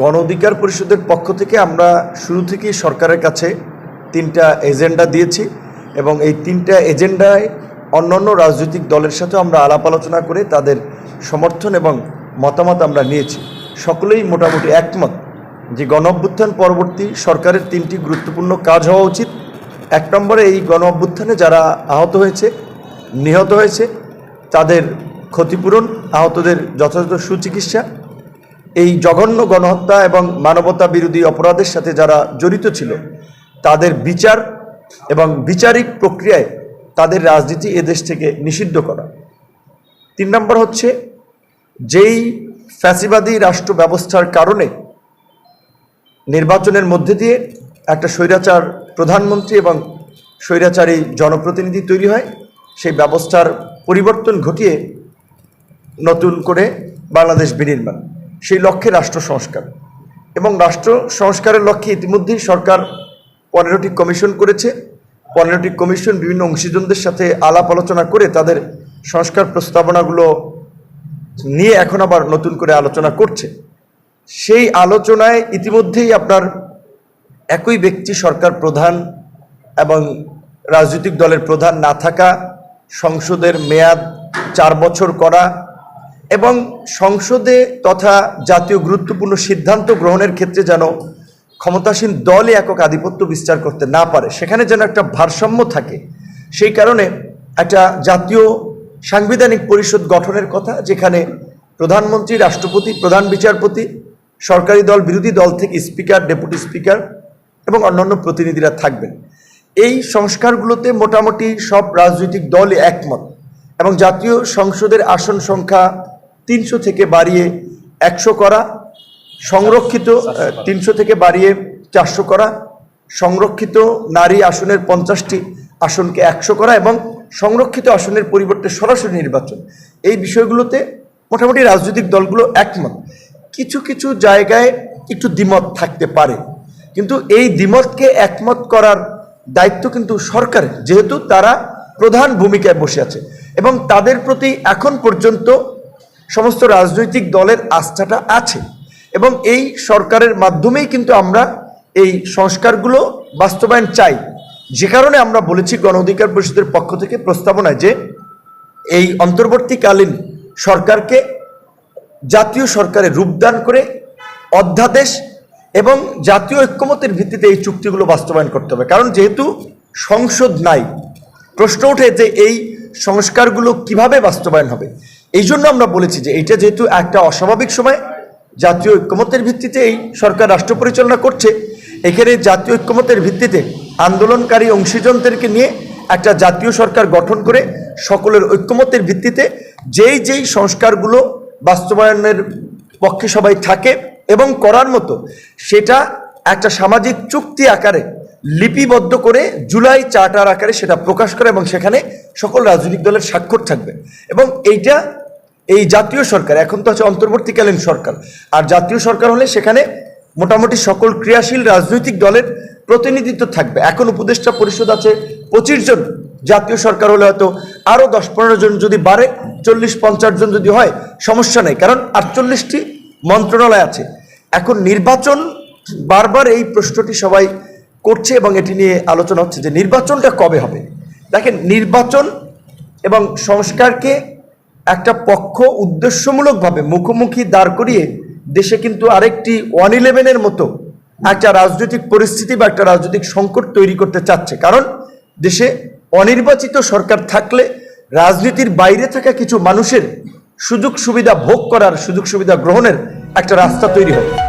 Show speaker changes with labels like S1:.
S1: গণ অধিকার পরিষদের পক্ষ থেকে আমরা শুরু থেকেই সরকারের কাছে তিনটা এজেন্ডা দিয়েছি এবং এই তিনটা এজেন্ডায় অন্যান্য রাজনৈতিক দলের সাথে আমরা আলাপ আলোচনা করে তাদের সমর্থন এবং মতামত আমরা নিয়েছি। সকলেই মোটামুটি একমত যে গণ অভ্যুত্থান পরবর্তী সরকারের তিনটি গুরুত্বপূর্ণ কাজ হওয়া উচিত। এক নম্বরে এই গণ অভ্যুত্থানে যারা আহত হয়েছে, নিহত হয়েছে, তাদের ক্ষতিপূরণ, আহতদের যথাযথ সুচিকিৎসা এই জঘন্য গণহত্যা এবং মানবতা বিরোধী অপরাধের সাথে যারা জড়িত ছিল, তাদের বিচার এবং বিচারিক প্রক্রিয়ায় তাদের রাজনীতি এদেশ থেকে নিষিদ্ধ করা। তিন নম্বর হচ্ছে, যেই ফ্যাসিবাদী রাষ্ট্র ব্যবস্থার কারণে নির্বাচনের মধ্যে দিয়ে একটা স্বৈরাচার প্রধানমন্ত্রী এবং স্বৈরাচারী জনপ্রতিনিধি তৈরি হয়, সেই ব্যবস্থার পরিবর্তন ঘটিয়ে নতুন করে বাংলাদেশ বিনির্মাণ। সেই লক্ষ্যে রাষ্ট্র সংস্কার। এবং রাষ্ট্র সংস্কারের লক্ষ্যে ইতিমধ্যেই সরকার পনেরোটি কমিশন করেছে। পনেরোটি কমিশন বিভিন্ন অংশীজনদের সাথে আলাপ আলোচনা করে তাদের সংস্কার প্রস্তাবনাগুলো নিয়ে এখন আবার নতুন করে আলোচনা করছে। সেই আলোচনায় ইতিমধ্যেই আপনার একই ব্যক্তি সরকার প্রধান এবং রাজনৈতিক দলের প্রধান না থাকা সংসদের মেয়াদ চার বছর করা এবং সংসদে তথা জাতীয় গুরুত্বপূর্ণ সিদ্ধান্ত গ্রহণের ক্ষেত্রে যেন ক্ষমতাসীন দলই একক আধিপত্য বিস্তার করতে না পারে, সেখানে যেন একটা ভারসাম্য থাকে। সেই কারণে একটা জাতীয় সাংবিধানিক পরিষদ গঠনের কথা, যেখানে প্রধানমন্ত্রী, রাষ্ট্রপতি, প্রধান বিচারপতি, সরকারি দল, বিরোধী দল থেকে স্পিকার, ডেপুটি স্পিকার এবং অন্যান্য প্রতিনিধিরা থাকবেন। এই সংস্কারগুলোতে মোটামুটি সব রাজনৈতিক দলই একমত এবং জাতীয় সংসদের আসন সংখ্যা তিনশো থেকে বাড়িয়ে একশো করা, সংরক্ষিত তিনশো থেকে বাড়িয়ে চারশো করা, সংরক্ষিত নারী আসনের পঞ্চাশটি আসনকে একশো করা এবং সংরক্ষিত আসনের পরিবর্তে সরাসরি নির্বাচন। এই বিষয়গুলোতে মোটামুটি রাজনৈতিক দলগুলো একমত। কিছু কিছু জায়গায় একটু দ্বিমত থাকতে পারে। কিন্তু এই দ্বিমতকে একমত করার দায়িত্ব কিন্তু সরকারের, যেহেতু তারা প্রধান ভূমিকায় বসে আছে। এবং তাদের প্রতি এখন পর্যন্ত সমস্ত রাজনৈতিক দলের আস্থাটা আছে। এবং এই সরকারের মাধ্যমেই কিন্তু আমরা এই সংস্কারগুলো বাস্তবায়ন চাই। যে কারণে আমরা বলেছি গণ অধিকার পরিষদের পক্ষ থেকে প্রস্তাবনায় যে এই অন্তর্বর্তীকালীন সরকারকে জাতীয় সরকারে রূপদান করে অধ্যাদেশ এবং জাতীয় ঐক্যমতের ভিত্তিতে এই চুক্তিগুলো বাস্তবায়ন করতে হবে। কারণ যেহেতু সংসদ নাই, প্রশ্ন ওঠে যে এই সংস্কারগুলো কীভাবে বাস্তবায়ন হবে? এই জন্য আমরা বলেছি যে এটা যেহেতু একটা অস্বাভাবিক সময়, জাতীয় ঐক্যমতের ভিত্তিতে এই সরকার রাষ্ট্র পরিচালনা করছে, এখানে জাতীয় ঐক্যমতের ভিত্তিতে আন্দোলনকারী অংশীজনদেরকে নিয়ে একটা জাতীয় সরকার গঠন করে সকলের ঐক্যমতের ভিত্তিতে যেই যেই সংস্কারগুলো বাস্তবায়নের পক্ষে সবাই থাকে এবং করার মতো, সেটা একটা সামাজিক চুক্তি আকারে লিপিবদ্ধ করে জুলাই চার্টার আকারে সেটা প্রকাশ করে এবং সেখানে সকল রাজনৈতিক দলের স্বাক্ষর থাকবে। এবং এইটা এই জাতীয় সরকার, এখন তো আছে অন্তর্বর্তীকালীন সরকার। আর জাতীয় সরকার হলে সেখানে মোটামুটি সকল ক্রিয়াশীল রাজনৈতিক দলের প্রতিনিধিত্ব থাকবে। এখন উপদেষ্টা পরিষদ আছে পঁচিশ জন। জাতীয় সরকার হলে হয়তো আরও দশ পনেরো জন যদি বাড়ে, চল্লিশ পঞ্চাশ জন যদি হয়, সমস্যা নেই। কারণ আটচল্লিশটি মন্ত্রণালয় আছে। এখন নির্বাচন, বারবার এই প্রশ্নটি সবাই করছে এবং এটি নিয়ে আলোচনা হচ্ছে যে নির্বাচনটা কবে হবে? দেখেন, নির্বাচন এবং সংস্কারকে একটা পক্ষ উদ্দেশ্যমূলকভাবে মুখোমুখি দাঁড় করিয়ে দেশে কিন্তু আরেকটি ওয়ান ইলেভেনের মতো একটা রাজনৈতিক পরিস্থিতি বা একটা রাজনৈতিক সংকট তৈরি করতে চাচ্ছে। কারণ দেশে অনির্বাচিত সরকার থাকলে রাজনীতির বাইরে থাকা কিছু মানুষের সুযোগ সুবিধা ভোগ করার সুযোগ সুবিধা গ্রহণের একটা রাস্তা তৈরি হয়